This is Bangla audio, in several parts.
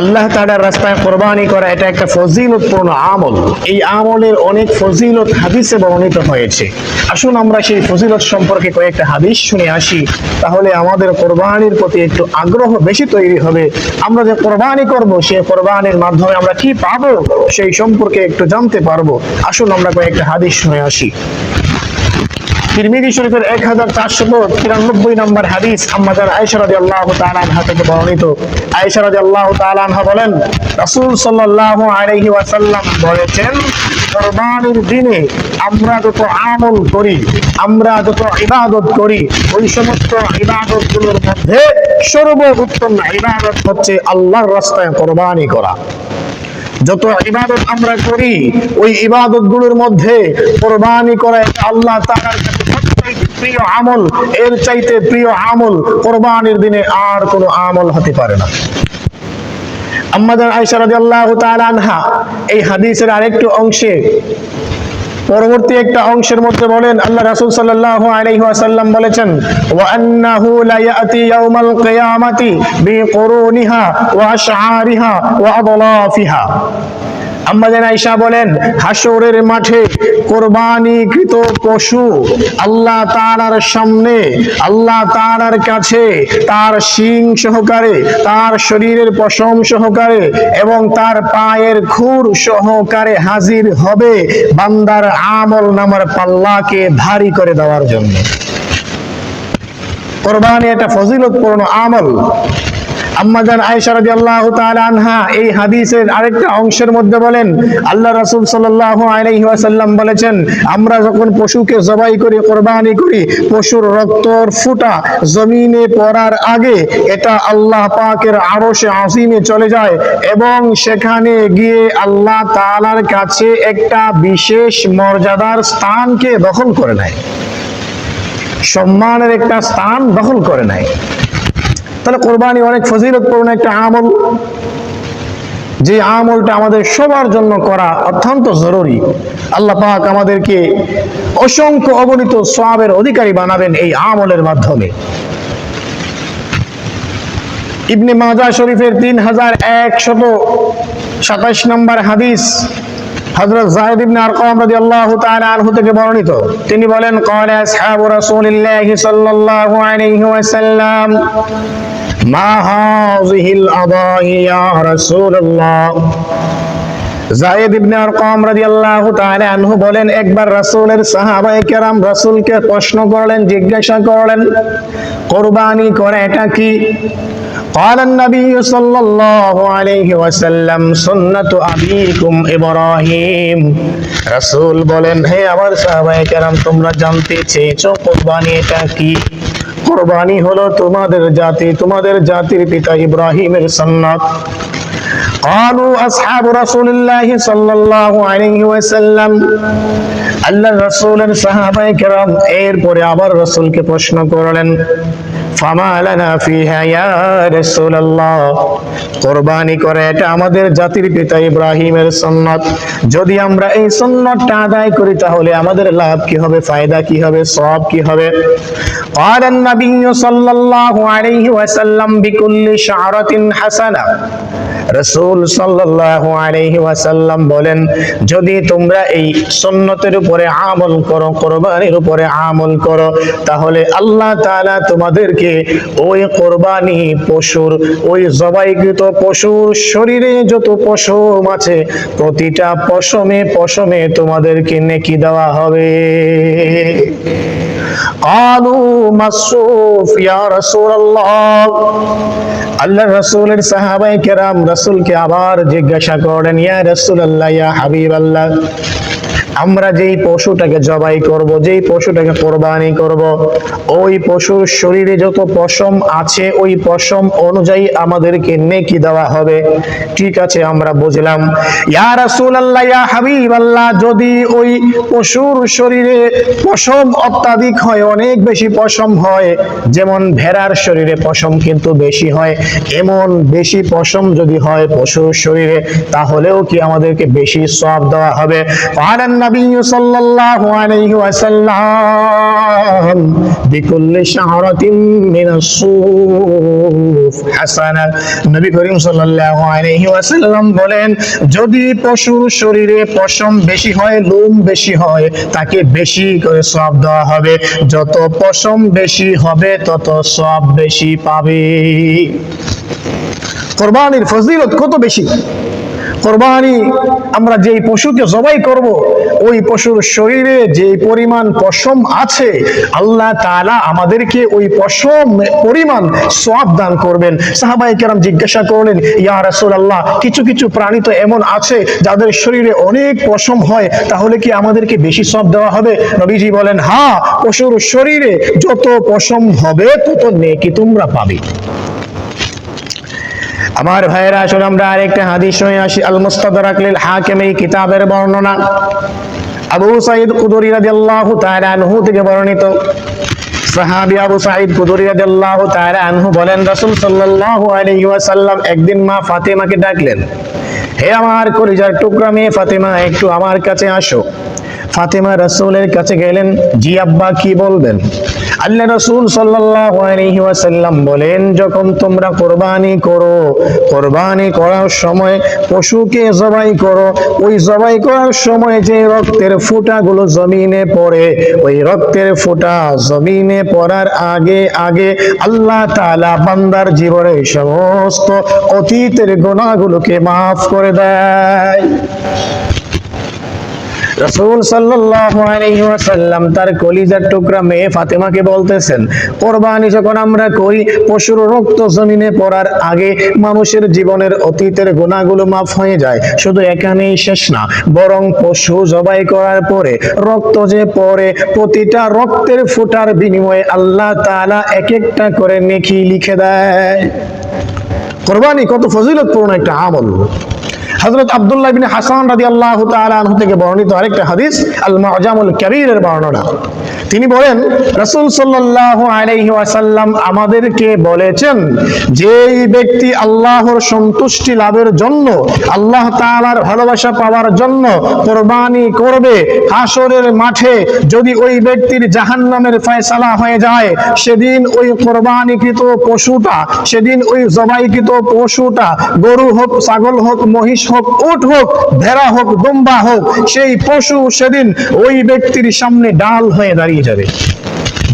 আল্লাহ তাআলার রাস্তায় কোরবানি করা এটা একটা ফজিলতপূর্ণ আমল। এই আমলের অনেক ফজিলত হাদিসে বর্ণিত হয়েছে। আসুন আমরা সেই ফজিলত সম্পর্কে কয়েকটা হাদিস শুনে আসি। তাহলে আমাদের কোরবানির প্রতি একটু আগ্রহ বেশি তৈরি হবে। আমরা যে কোরবানি করব সেই কোরবানির মাধ্যমে আমরা কি পাবো, সেই সম্পর্কে একটু জানতে পারব। আসুন আমরা কয়েকটা হাদিস শুনে আসি। তিরমিজি শরীফের এক হাজার তিরানব্বই নম্বর হাদিস আল্লাহ তালানহা থেকে বর্ণিত। আল্লাহ তালানহা বলেন, রাসূল সাল্লাল্লাহু আলাইহি ওয়াসাল্লাম বলেছেন, কোরবানির দিনে আমরা যত আমল করি, আমরা যত ইবাদত করি, ওই সমস্ত ইবাদতগুলোর মধ্যে সর্বোত্তম ইবাদত হচ্ছে আল্লাহর রাস্তায় কোরবানি করা। যত ইবাদত আমরা করি, ওই ইবাদতগুলোর মধ্যে কোরবানি করা আল্লাহ তাআলার প্রিয় আমল, এর চাইতে প্রিয় আমল কোরবানির দিনে আর কোনো আমল হতে পারে না। আমাদের তাআলা আনহা এই হাদিসের আরেকটু অংশে পরবর্তী একটা অংশের মধ্যে বলেন, আল্লাহ রাসূল সাল্লাল্লাহু আলাইহি ওয়াসাল্লাম বলেছেন, ওয়া আন্নাহু লা ইয়াতি ইয়াউমাল কিয়ামাতি বিকুরুনিহা ওয়া আশআরিহা ওয়া আদলাফিহা। আম্মাজান আয়েশা বলেন হাসরের মাঠে কোরবানিকৃত পশু আল্লাহ তাআলার সামনে, আল্লাহ তাআলার কাছে তার শিং সহকারে, তার শরীরের পশম সহকারে এবং তার পায়ের খুর সহকারে হাজির হবে বান্দার আমল নামার পাল্লাকে ভারী করে দেওয়ার জন্য। কোরবানি একটা ফজিলতপূর্ণ আমল। আম্মাজান আয়েশা রাদিয়াল্লাহু তাআলা আনহা এই হাদিসের আরেকটা অংশের মধ্যে বলেন, আল্লাহ রাসূল সাল্লাল্লাহু আলাইহি ওয়াসাল্লাম বলেছেন, আমরা যখন পশুকে জবাই করি, কোরবানি করি, পশুর রক্তর ফুটা জমিনে পড়ার আগে এটা আল্লাহ পাকের আরশে আজিমে চলে যায় এবং সেখানে গিয়ে আল্লাহ তাআলার কাছে একটা বিশেষ মর্যাদার স্থানকে দখল করে নেয়। সম্মানের একটা স্থান দখল করে নেয়। তাহলে কোরবানি অনেক ফজিলতপূর্ণ একটা আমল। যে আমলটা আমাদের সবার জন্য করা অত্যন্ত জরুরি। আল্লাহ পাক আমাদেরকে অসংখ্য অগণিত সওয়াবের অধিকারী বানাবেন এই আমলের মাধ্যমে। ইবনে মাজা শরীফের তিন হাজার একশত সাতাশ নম্বর হাদিস হযরত যায়েদ ইবনে আরকাম রাদিয়াল্লাহু তাআলা আনহু থেকে বর্ণিত। তিনি বলেন, ক্বালা আসহাবু রাসূলিল্লাহি সাল্লাল্লাহু আলাইহি ওয়াসাল্লাম, মা হাযিহিল আদাহি ইয়া রাসূলুল্লাহ? জায়েদ ইবনে আরকাম রাদিয়াল্লাহু তাআলা আনহু বলেন, একবার রাসূলের সাহাবায়ে কেরাম রাসূলকে প্রশ্ন করলেন, জিজ্ঞাসা করলেন, কুরবানি করে এটা কি قال النبي صلى الله عليه وسلم সুন্নাতু আবিকুম ইব্রাহিম রাসূল বলেন হে আমার সাহাবায়ে কেরাম তোমরা জানতে চেয়েছো কুরবানি এটা কি কুরবানি হলো তোমাদের জাতি তোমাদের জাতির পিতা ইব্রাহিমের সুন্নাত قالوا أصحاب رسول الله صلى الله عليه وسلم আল্লাহ রসুলের সাহাবায়ে কেরাম এরপরে আবার রসুলকে প্রশ্ন করলেন ফামা লানা ফিহা ইয়া রাসূলুল্লাহ কুরবানি করে এটা আমাদের জাতির পিতা ইব্রাহিমের সুন্নাত যদি আমরা এই সুন্নাতটা আদায় করি তাহলে আমাদের লাভ কি হবে ফায়দা কি হবে সওয়াব কি হবে قال النبي صلى الله عليه وسلم بكل شعرة حسنة রসুল সাল্লাল্লাহু আলাইহি ওয়াসাল্লাম বলেন যদি তোমরা এই সুন্নতের উপরে আমল করো কোরবানির উপরে আমল করো তাহলে আল্লাহ তাআলা তোমাদেরকে ওই কোরবানি পশুর ওই জবাইকৃত পশুর শরীরে যত পশম আছে প্রতিটা পশমে পশমে তোমাদেরকে নেকি দেওয়া হবে قالوا মাসুফ ইয়া রাসূলুল্লাহ আল্লাহ রাসূলের সাহাবায়ে কেরাম রাসূলকে আবার জিজ্ঞাসা করেন ইয়া রাসূলুল্লাহ ইয়া হাবিবাল্লাহ আমরা যেই পশুটাকে জবাই করব, যেই পশুটাকে কোরবানি করব, ওই পশুর শরীরে যত পশম আছে, ওই পশম অনুযায়ী আমাদেরকে নেকি দেওয়া হবে। ঠিক আছে, আমরা বুঝলাম। ইয়া রাসূলুল্লাহ, ইয়া হাবিবাল্লাহ, যদি ওই পশুর শরীরে পশম অত্যাধিক হয়, অনেক বেশি পশম হয়, যেমন ভেড়ার শরীরে পশম কিন্তু বেশি হয়, এমন বেশি পশম যদি হয় পশুর শরীরে, তাহলেও কি আমাদেরকে বেশি সওয়াব দেওয়া হবে? ফালান النبي صلى الله عليه وسلم بكل شعرة من الصوف حسنة নবী করিম সাল্লাল্লাহু আলাইহি ওয়াসাল্লাম বলেন যদি পশুর শরীরে পশম বেশি হয় লোম বেশি হয় তাকে বেশি করে সওয়াব দেওয়া হবে যত পশম বেশি হবে তত সওয়াব বেশি পাবে কোরবানির ফজিলত কত বেশি কোরবানি আমরা যেই পশুকে জবাই করব, ওই পশুর শরীরে যে পরিমাণ পশম আছে, আল্লাহ তালা আমাদেরকে ওই পশম পরিমাণ সওয়াব দান করবেন। সাহাবাই কেরাম জিজ্ঞাসা করলেন, ইয়া রাসুল আল্লাহ কিছু কিছু প্রাণী তো এমন আছে যাদের শরীরে অনেক পশম হয়, তাহলে কি আমাদেরকে বেশি সওয়াব দেওয়া হবে? নবীজি বলেন হ্যাঁ পশুর শরীরে যত পশম হবে, তত নেকি তোমরা পাবে। আমার ভাইয়েরা আসলে আমরা আরেকটা হাদিস শুনে আসি। আল মুস্তাদরাক লিল হাকিম এই কিতাবের বর্ণনা। আবু সাইদ কুদরি রাদিয়াল্লাহু তাআলা আনহু থেকে বর্ণিত। সাহাবী আবু সাঈদ কুদরি রাদিয়াল্লাহু তাআলা আনহু বলেন, রাসূল সাল্লাল্লাহু আলাইহি ওয়াসাল্লাম একদিন মা ফাতেমাকে ডাকলেন, হে আমার কলিজার টুকরা মেয়ে ফাতেমা, একটু আমার কাছে আসো। ফাতেমা রাসূলের কাছে গেলেন, জি আব্বা, কি বলবেন? আল্লাহ রাসূল ওয়াসাল্লাম বলেন, যখন তোমরা কোরবানি করো, কোরবানি করার সময় পশুকে জবাই করো। ওই জবাই করার সময় যে রক্তের ফোঁটাগুলো জমিনে পড়ে, ওই রক্তের ফোঁটা জমিনে পড়ার আগে আগে আল্লাহ তাআলা বান্দার জীবনের সমস্ত অতীতের গুনাহগুলোকে মাফ করে দেয়। রাসূল ওয়াসাল্লাম তার কলিজার টুকরা মেয়ে ফাতেমাকে বলতেছেন, কোরবানি যখন আমরা করি, পশুর রক্ত জমিনে পড়ার আগে মানুষের জীবনের অতীতের গুনাহগুলো মাফ হয়ে যায়। শুধু এখানেই শেষ না, বরং পশু জবাই করার পরে রক্ত যে পড়ে, প্রতিটা রক্তের ফোঁটার বিনিময়ে আল্লাহ তাআলা এক একটা করে নেকি লিখে দেয়। কোরবানি কত ফজিলতপূর্ণ একটা আমল। হযরত আব্দুল্লাহ ইবনে হাসান রাদিয়াল্লাহু তাআলা আনহু থেকে বর্ণিত আরেকটা হাদিস আল মুআজামুল কাবীরের বর্ণনা। তিনি বলেন, রাসূল সাল্লাল্লাহু আলাইহি ওয়াসাল্লাম আমাদেরকে বলেছেন, যেই ব্যক্তি আল্লাহর সন্তুষ্টি লাভের জন্য, আল্লাহ তাআলার ভালোবাসা পাওয়ার জন্য কোরবানি করবে হাসরের মাঠে যদি ওই ব্যক্তির জাহান্নামের ফয়সালা হয়ে যায়, সেদিন ওই কোরবানিকৃত পশুটা, সেদিন ওই জবাইকৃত পশুটা, গরু হোক, ছাগল হোক, মহিষ হোক উট হোক, ভেড়া হোক দুম্বা হোক, সেই পশু সেদিন ওই ব্যক্তির সামনে ডাল হয়ে দাঁড়িয়ে যাবে।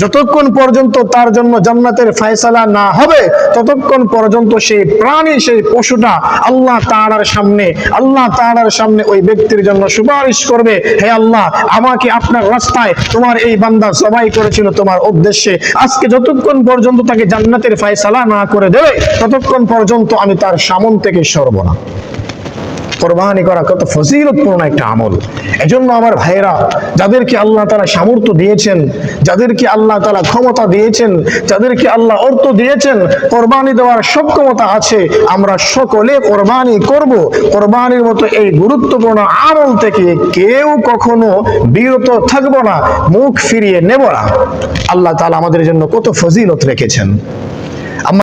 যতক্ষণ পর্যন্ত তার জন্য জান্নাতের ফয়সালা না হবে, ততক্ষণ পর্যন্ত সেই প্রাণী, সেই পশুটা আল্লাহ তাআলার সামনে, আল্লাহ তাআলার সামনে ওই ব্যক্তির জন্য সুপারিশ করবে, হে আল্লাহ, আমাকে আপনার রাস্তায় তোমার এই বান্দা সবাই করেছিল তোমার উদ্দেশ্যে। আজকে যতক্ষণ পর্যন্ত তাকে জান্নাতের ফায়সালা না করে দেবে, ততক্ষণ পর্যন্ত আমি তার সামন থেকে সরব না। কোরবানি করা কত ফজিলতপূর্ণ একটা আমল। এজন্য আমার ভাইয়েরা, যাদেরকে আল্লাহ তারা সামর্থ্য দিয়েছেন, যাদেরকে আল্লাহ তারা ক্ষমতা দিয়েছেন, যাদেরকে আল্লাহ অর্থ দিয়েছেন, কোরবানি দেওয়ার সক্ষমতা আছে, আমরা সকলে কোরবানি করব। কোরবানির মতো এই গুরুত্বপূর্ণ আমল থেকে কেউ কখনো বিরত থাকব না, মুখ ফিরিয়ে নেব না। আল্লাহ তালা আমাদের জন্য কত ফজিলত রেখেছেন।